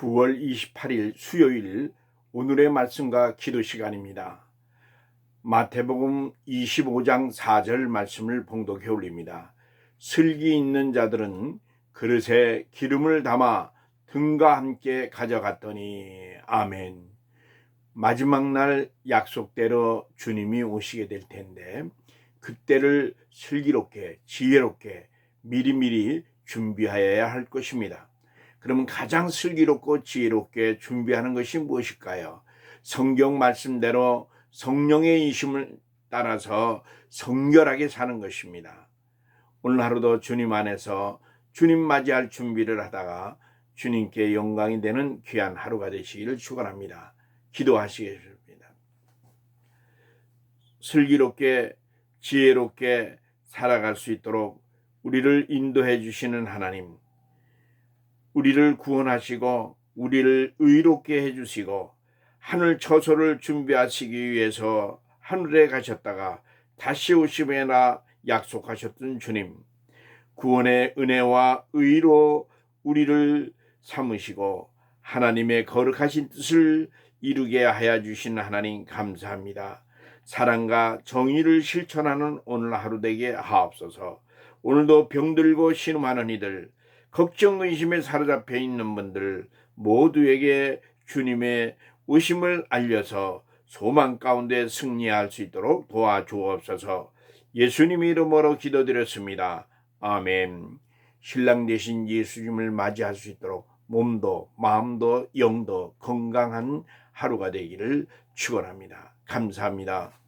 9월 28일 수요일 오늘의 말씀과 기도 시간입니다. 마태복음 25장 4절 말씀을 봉독해 올립니다. 슬기 있는 자들은 그릇에 기름을 담아 등과 함께 가져갔더니 아멘. 마지막 날 약속대로 주님이 오시게 될 텐데 그때를 슬기롭게 지혜롭게 미리미리 준비하여야 할 것입니다. 그러면 가장 슬기롭고 지혜롭게 준비하는 것이 무엇일까요? 성경 말씀대로 성령의 이심을 따라서 성결하게 사는 것입니다. 오늘 하루도 주님 안에서 주님 맞이할 준비를 하다가 주님께 영광이 되는 귀한 하루가 되시기를 축원합니다. 기도하시겠습니다. 슬기롭게 지혜롭게 살아갈 수 있도록 우리를 인도해 주시는 하나님, 우리를 구원하시고 우리를 의롭게 해 주시고 하늘 처소를 준비하시기 위해서 하늘에 가셨다가 다시 오심에나 약속하셨던 주님, 구원의 은혜와 의로 우리를 삼으시고 하나님의 거룩하신 뜻을 이루게 하여 주신 하나님 감사합니다. 사랑과 정의를 실천하는 오늘 하루 되게 하옵소서. 오늘도 병들고 신음하는 이들, 걱정 의심에 사로잡혀 있는 분들 모두에게 주님의 오심을 알려서 소망 가운데 승리할 수 있도록 도와주옵소서. 예수님 이름으로 기도드렸습니다. 아멘. 신랑 되신 예수님을 맞이할 수 있도록 몸도 마음도 영도 건강한 하루가 되기를 축원합니다. 감사합니다.